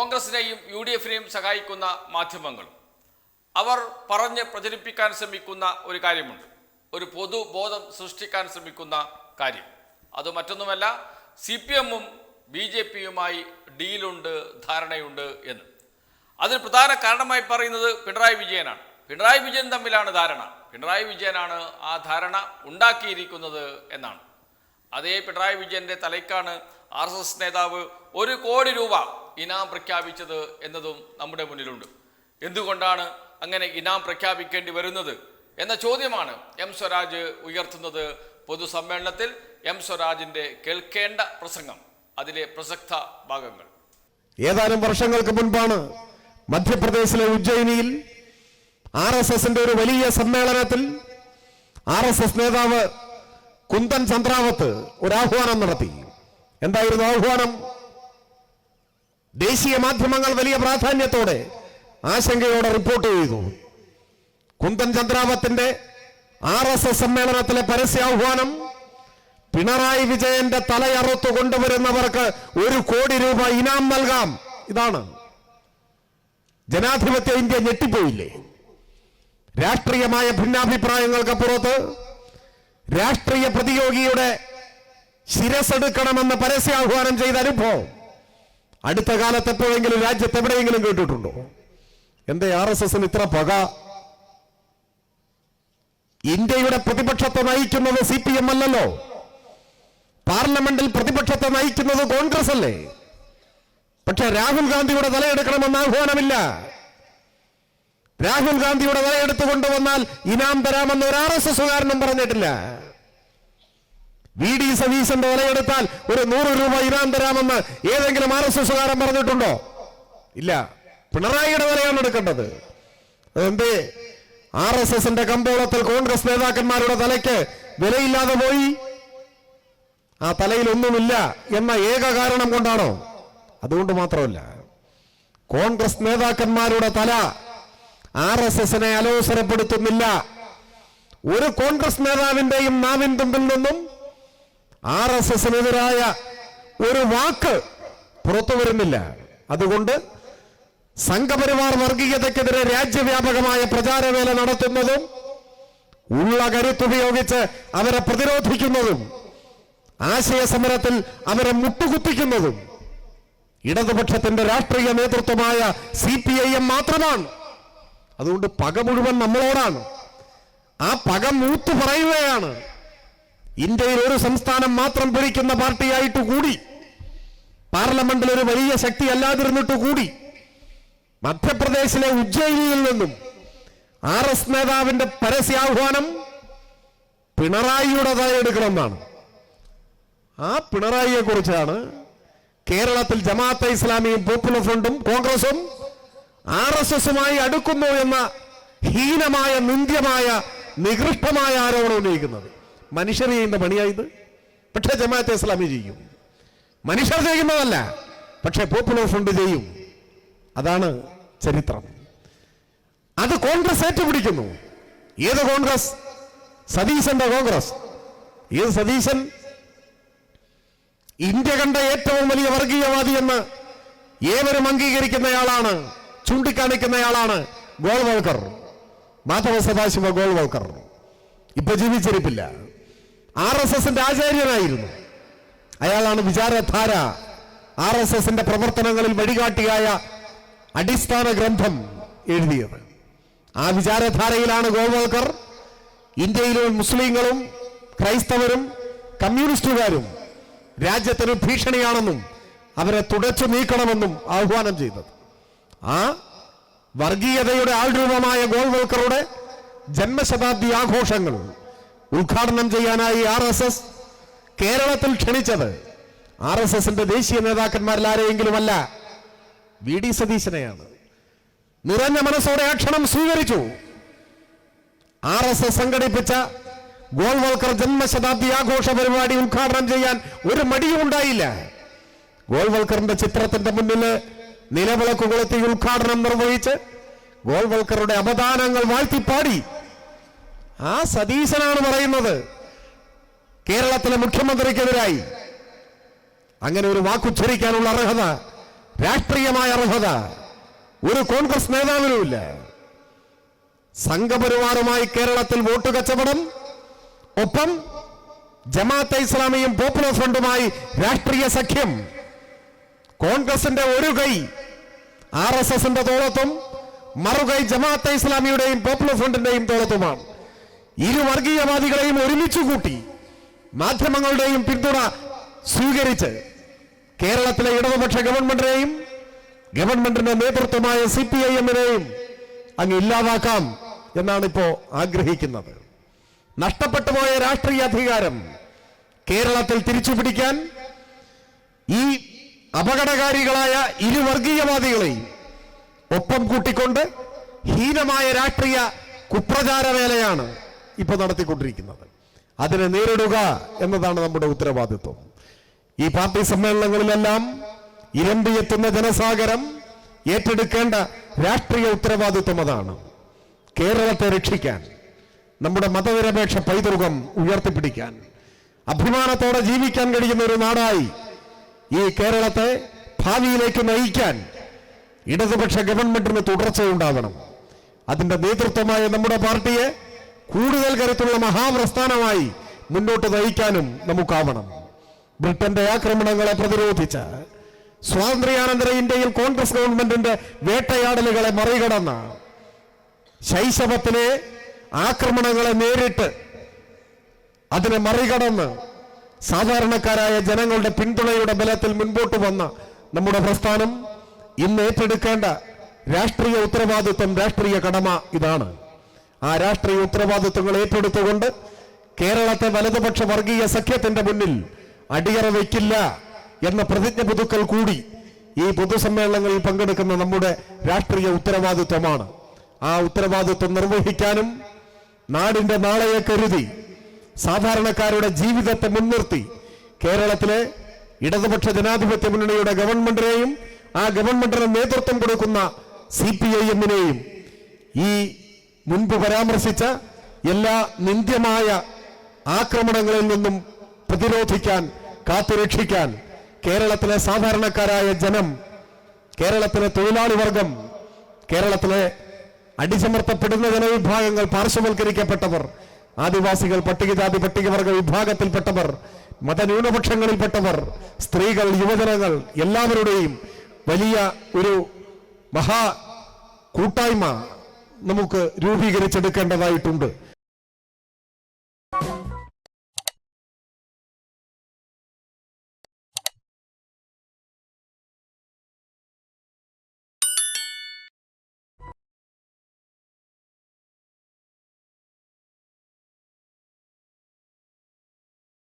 കോൺഗ്രസിനെയും U D എഫിനെയും സഹായിക്കുന്ന മാധ്യമങ്ങളും അവർ പറഞ്ഞ് പ്രചരിപ്പിക്കാൻ ശ്രമിക്കുന്ന ഒരു കാര്യമുണ്ട്. ഒരു പൊതുബോധം സൃഷ്ടിക്കാൻ ശ്രമിക്കുന്ന കാര്യം. അത് മറ്റൊന്നുമല്ല സി പി എമ്മും ബി ജെ പിയുമായി ഡീലുണ്ട് ധാരണയുണ്ട് എന്ന്. അതിന് പ്രധാന കാരണമായി പറയുന്നത് പിണറായി വിജയനാണ്. പിണറായി വിജയൻ തമ്മിലാണ് ധാരണ. പിണറായി വിജയനാണ് ആ ധാരണ ഉണ്ടാക്കിയിരിക്കുന്നത് എന്നാണ്. അതേ പിണറായി വിജയന്റെ തലയ്ക്കാണ് ആർ നേതാവ് ഒരു കോടി രൂപ ഇനാം പ്രഖ്യാപിച്ചത് എന്നതും നമ്മുടെ മുന്നിലുണ്ട്. എന്തുകൊണ്ടാണ് അങ്ങനെ ഇനാം പ്രഖ്യാപിക്കേണ്ടി വരുന്നത് എന്ന ചോദ്യമാണ് എം സ്വരാജ് ഉയർത്തുന്നത്. പൊതുസമ്മേളനത്തിൽ എം സ്വരാജിന്റെ കേൾക്കേണ്ട പ്രസംഗം അതിലെ പ്രസക്ത ഭാഗങ്ങൾ. ഏതാനും വർഷങ്ങൾക്ക് മുൻപാണ് മധ്യപ്രദേശിലെ ഉജ്ജയിനിയിൽ ആർ എസ് എസിന്റെ ഒരു വലിയ സമ്മേളനത്തിൽ ആർ എസ് എസ് നേതാവ് കുന്തൻ ചന്ദ്രാവത്ത് ഒരു ആഹ്വാനം നടത്തി. എന്തായിരുന്നു ആഹ്വാനം? ദേശീയ മാധ്യമങ്ങൾ വലിയ പ്രാധാന്യത്തോടെ ആശങ്കയോടെ റിപ്പോർട്ട് ചെയ്തു. കുന്തൻ ചന്ദ്രാവത്തിന്റെ ആർ എസ് എസ് സമ്മേളനത്തിലെ പരസ്യാഹ്വാനം പിണറായി വിജയന്റെ തലയറുത്തു കൊണ്ടുവരുന്നവർക്ക് ഒരു കോടി രൂപ ഇനാം നൽകാം. ഇതാണ്. ജനാധിപത്യ ഇന്ത്യ ഞെട്ടിപ്പോയില്ലേ? രാഷ്ട്രീയമായ ഭിന്നാഭിപ്രായങ്ങൾക്ക് പുറത്ത് രാഷ്ട്രീയ പ്രതിയോഗിയുടെ ശിരസെടുക്കണമെന്ന് പരസ്യാഹ്വാനം ചെയ്ത അനുഭവം. അടുത്ത കാലത്ത് എപ്പോഴെങ്കിലും രാജ്യത്ത് എവിടെയെങ്കിലും കേട്ടിട്ടുണ്ടോ? എന്തേ ആർ എസ് എസിന് ഇത്ര പക. ഇന്ത്യയുടെ പ്രതിപക്ഷത്തെ നയിക്കുന്നത് സി പി എം അല്ലല്ലോ. പാർലമെന്റിൽ പ്രതിപക്ഷത്തെ നയിക്കുന്നത് കോൺഗ്രസ് അല്ലേ? പക്ഷെ രാഹുൽ ഗാന്ധിയുടെ തലയെടുക്കണമെന്ന് ആഹ്വാനമില്ല. രാഹുൽ ഗാന്ധിയുടെ തലയെടുത്തു കൊണ്ടുവന്നാൽ ഇനാം തരാമെന്ന് ഒരു ആർ എസ് എസുകാരനും പറഞ്ഞിട്ടില്ല. വി ഡി സതീശന്റെ വിലയെടുത്താൽ ഒരു നൂറ് രൂപ ഇനാം തരാമെന്ന് ഏതെങ്കിലും ആർ എസ് എസുകാരൻ പറഞ്ഞിട്ടുണ്ടോ? ഇല്ല. പിണറായിയുടെ വിലയാണ് എടുക്കേണ്ടത്. അതെന്തേ? ആർ എസ് എസിന്റെ കമ്പോളത്തിൽ കോൺഗ്രസ് നേതാക്കന്മാരുടെ തലയ്ക്ക് വിലയില്ലാതെ പോയി? ആ തലയിൽ ഒന്നുമില്ല എന്ന ഏക കാരണം കൊണ്ടാണോ? അതുകൊണ്ട് മാത്രമല്ല. കോൺഗ്രസ് നേതാക്കന്മാരുടെ തല ആർ എസ് എസിനെ അലോസരപ്പെടുത്തുന്നില്ല. ഒരു കോൺഗ്രസ് നേതാവിന്റെയും നാവിൻ തുമ്പിൽ നിന്നും ആർ എസ് എസിനെതിരായ ഒരു വാക്ക് പുറത്തു വരുന്നില്ല. അതുകൊണ്ട് സംഘപരിവാർ വർഗീയതയ്ക്കെതിരെ രാജ്യവ്യാപകമായ പ്രചാരവേല നടത്തുന്നതും ഉള്ള കരുത്തുപയോഗിച്ച് അവരെ പ്രതിരോധിക്കുന്നതും ആശയ സമരത്തിൽ അവരെ മുട്ടുകുത്തിക്കുന്നതും ഇടതുപക്ഷത്തിന്റെ രാഷ്ട്രീയ നേതൃത്വമായ സി പി ഐ എം മാത്രമാണ്. അതുകൊണ്ട് പക മുഴുവൻ നമ്മളോടാണ്. ആ പക മൂത്തു പറയുകയാണ്. ഇന്ത്യയിൽ ഒരു സംസ്ഥാനം മാത്രം ഭരിക്കുന്ന പാർട്ടിയായിട്ട് കൂടി പാർലമെന്റിൽ ഒരു വലിയ ശക്തി അല്ലാതിരുന്നിട്ട് കൂടി മധ്യപ്രദേശിലെ ഉജ്ജയിനിയിൽ നിന്നും ആർ എസ് നേതാവിന്റെ പരസ്യാഹ്വാനം പിണറായിയുടെ എടുക്കണമെന്നാണ്. ആ പിണറായിയെ കുറിച്ചാണ് കേരളത്തിൽ ജമാഅത്തെ ഇസ്ലാമിയും പോപ്പുലർ ഫ്രണ്ടും കോൺഗ്രസും ആർ എസ് എസുമായി അടുക്കുന്നു എന്ന ഹീനമായ നിന്ദ്യമായ നികൃഷ്ടമായ ആരോപണം ഉന്നയിക്കുന്നത്. മനുഷ്യർ ചെയ്യുന്ന പണിയായത് പക്ഷേ ജമാഅത്തെ ഇസ്ലാമി ചെയ്യും. മനുഷ്യർ ചെയ്യുന്നതല്ല പക്ഷേ പോപ്പുലർ ഫ്രണ്ട് ചെയ്യും. അതാണ് ചരിത്രം. അത് കോൺഗ്രസ് ഏറ്റുപിടിക്കുന്നു. ഏത് കോൺഗ്രസ്? സതീശന്റെ കോൺഗ്രസ്. ഏത് സതീശൻ? ഇന്ത്യ കണ്ട ഏറ്റവും വലിയ വർഗീയവാദി എന്ന് ഏവരും അംഗീകരിക്കുന്നയാളാണ് ചൂണ്ടിക്കാണിക്കുന്നയാളാണ് ഗോൾവൽക്കർ. മാധവ സദാശിവ ഗോൾവൽക്കർ. ഇപ്പൊ ജീവിച്ചിരിപ്പില്ല. ആർ എസ് എസിന്റെ ആചാര്യനായിരുന്നു. അയാളാണ് വിചാരധാര. ആർ എസ് എസിന്റെ പ്രവർത്തനങ്ങളിൽ വഴികാട്ടിയായ അടിസ്ഥാന ഗ്രന്ഥം എഴുതിയത്. ആ വിചാരധാരയിലാണ് ഗോൾവൽക്കർ ഇന്ത്യയിലെ മുസ്ലിങ്ങളും ക്രൈസ്തവരും കമ്മ്യൂണിസ്റ്റുകാരും രാജ്യത്തിന് ഭീഷണിയാണെന്നും അവരെ തുടച്ചു നീക്കണമെന്നും ആഹ്വാനം ചെയ്തത്. ആ വർഗീയതയുടെ ആൾരൂപമായ ഗോൾവൽക്കറുടെ ജന്മശതാബ്ദി ആഘോഷങ്ങൾ ഉദ്ഘാടനം ചെയ്യാനായി ആർ എസ് എസ് കേരളത്തിൽ ക്ഷണിച്ചത് ആർ എസ് എസിന്റെ ദേശീയ നേതാക്കന്മാരിൽ ആരെയെങ്കിലും അല്ല വി ഡി സതീശനെയാണ്. നിറഞ്ഞ മനസ്സോടെ ആ ക്ഷണം സ്വീകരിച്ചു. ആർ എസ് എസ് സംഘടിപ്പിച്ച ഗോൾവൽക്കർ ജന്മശതാബ്ദി ആഘോഷ പരിപാടി ഉദ്ഘാടനം ചെയ്യാൻ ഒരു മടിയും ഉണ്ടായില്ല. ഗോൾവൽക്കറിന്റെ ചിത്രത്തിന്റെ മുന്നിൽ നിലവിളക്ക് കൊളുത്തി ഉദ്ഘാടനം നിർവഹിച്ച് ഗോൾവൽക്കറുടെ അവദാനങ്ങൾ വാഴ്ത്തിപ്പാടി ആ സതീശനാണ് പറയുന്നത്. കേരളത്തിലെ മുഖ്യമന്ത്രിക്കെതിരായി. അങ്ങനെ ഒരു വാക്കുച്ചരിക്കാനുള്ള അർഹത രാഷ്ട്രീയമായ അർഹത ഒരു കോൺഗ്രസ് നേതാവിനുമില്ല. സംഘപരിവാറുമായി കേരളത്തിൽ വോട്ട് കച്ചവടം ഒപ്പം ജമാഅത്തെ ഇസ്ലാമിയും പോപ്പുലർ ഫ്രണ്ടുമായി രാഷ്ട്രീയ സഖ്യം. കോൺഗ്രസിന്റെ ഒരു കൈ ആർ എസ് എസിന്റെ തോളത്തും മറുകൈ ജമാഅത്തെ ഇസ്ലാമിയുടെയും പോപ്പുലർ ഫ്രണ്ടിന്റെയും തോളത്തുമാണ്. ഇരു വർഗീയവാദികളെയും ഒരുമിച്ച് കൂട്ടി മാധ്യമങ്ങളുടെയും പിന്തുണ സ്വീകരിച്ച് കേരളത്തിലെ ഇടതുപക്ഷ ഗവൺമെന്റിനെയും ഗവൺമെന്റിന്റെ നേതൃത്വമായ സി പി ഐ എമ്മിനെയും അങ്ങ് ഇല്ലാതാക്കാം എന്നാണ് ഇപ്പോ ആഗ്രഹിക്കുന്നത്. നഷ്ടപ്പെട്ടു പോയ രാഷ്ട്രീയ അധികാരം കേരളത്തിൽ തിരിച്ചു പിടിക്കാൻ ഈ അപകടകാരികളായ ഇരുവർഗീയവാദികളെയും ഒപ്പം കൂട്ടിക്കൊണ്ട് ഹീനമായ രാഷ്ട്രീയ കുപ്രചാര വേലയാണ് ഇപ്പൊ നടത്തിക്കൊണ്ടിരിക്കുന്നത്. അതിനെ നേരിടുക എന്നതാണ് നമ്മുടെ ഉത്തരവാദിത്വം. ഈ പാർട്ടി സമ്മേളനങ്ങളിലെല്ലാം ഇരമ്പിയെത്തുന്ന ജനസാഗരം ഏറ്റെടുക്കേണ്ട രാഷ്ട്രീയ ഉത്തരവാദിത്വം അതാണ്. കേരളത്തെ രക്ഷിക്കാൻ നമ്മുടെ മതനിരപേക്ഷ പൈതൃകം ഉയർത്തിപ്പിടിക്കാൻ അഭിമാനത്തോടെ ജീവിക്കാൻ കഴിയുന്ന ഒരു നാടായി ഈ കേരളത്തെ ഭാവിയിലേക്ക് നയിക്കാൻ ഇടതുപക്ഷ ഗവൺമെന്റിന് തുടർച്ചയുണ്ടാകണം അതിന്റെ നേതൃത്വമായ നമ്മുടെ പാർട്ടിയെ കൂടുതൽ കരുത്തുള്ള മഹാപ്രസ്ഥാനമായി മുന്നോട്ട് നയിക്കാനും നമുക്കാവണം. ബ്രിട്ടന്റെ ആക്രമണങ്ങളെ പ്രതിരോധിച്ച സ്വാതന്ത്ര്യാനന്തര ഇന്ത്യയിൽ കോൺഗ്രസ് ഗവൺമെന്റിന്റെ വേട്ടയാടലുകളെ മറികടന്ന ശൈശവത്തിലെ ആക്രമണങ്ങളെ നേരിട്ട് അതിനെ മറികടന്ന് സാധാരണക്കാരായ ജനങ്ങളുടെ പിന്തുണയുടെ ബലത്തിൽ മുൻപോട്ട് വന്ന നമ്മുടെ പ്രസ്ഥാനം ഇന്ന് ഏറ്റെടുക്കേണ്ട രാഷ്ട്രീയ ഉത്തരവാദിത്വം രാഷ്ട്രീയ കടമ ഇതാണ്. ആ രാഷ്ട്രീയ ഉത്തരവാദിത്വങ്ങൾ ഏറ്റെടുത്തുകൊണ്ട് കേരളത്തെ വലതുപക്ഷ വർഗീയ സഖ്യത്തിന്റെ മുന്നിൽ അടിയറ വയ്ക്കില്ല എന്ന പ്രതിജ്ഞ പുതുക്കൽ കൂടി ഈ പൊതുസമ്മേളനങ്ങളിൽ പങ്കെടുക്കുന്ന നമ്മുടെ രാഷ്ട്രീയ ഉത്തരവാദിത്വമാണ്. ആ ഉത്തരവാദിത്വം നിർവഹിക്കാനും നാടിന്റെ നാളെയെ കരുതി സാധാരണക്കാരുടെ ജീവിതത്തെ മുൻനിർത്തി കേരളത്തിലെ ഇടതുപക്ഷ ജനാധിപത്യ മുന്നണിയുടെ ഗവൺമെന്റിനെയും ആ ഗവൺമെന്റിന് നേതൃത്വം കൊടുക്കുന്ന സി പി ഐ എമ്മിനെയും ഈ മുൻപ് പരാമർശിച്ച എല്ലാ നിന്ദ്യമായ ആക്രമണങ്ങളിൽ നിന്നും പ്രതിരോധിക്കാൻ കാത്തുരക്ഷിക്കാൻ കേരളത്തിലെ സാധാരണക്കാരായ ജനം കേരളത്തിലെ തൊഴിലാളി വർഗം കേരളത്തിലെ അടിച്ചമർത്തപ്പെടുന്ന ജനവിഭാഗങ്ങൾ പാർശ്വവൽക്കരിക്കപ്പെട്ടവർ ആദിവാസികൾ പട്ടികജാതി പട്ടികവർഗ വിഭാഗത്തിൽപ്പെട്ടവർ മതന്യൂനപക്ഷങ്ങളിൽപ്പെട്ടവർ സ്ത്രീകൾ യുവജനങ്ങൾ എല്ലാവരുടെയും വലിയ ഒരു മഹാ കൂട്ടായ്മ നമുക്ക് രൂപീകരിച്ചെടുക്കേണ്ടതായിട്ടുണ്ട്.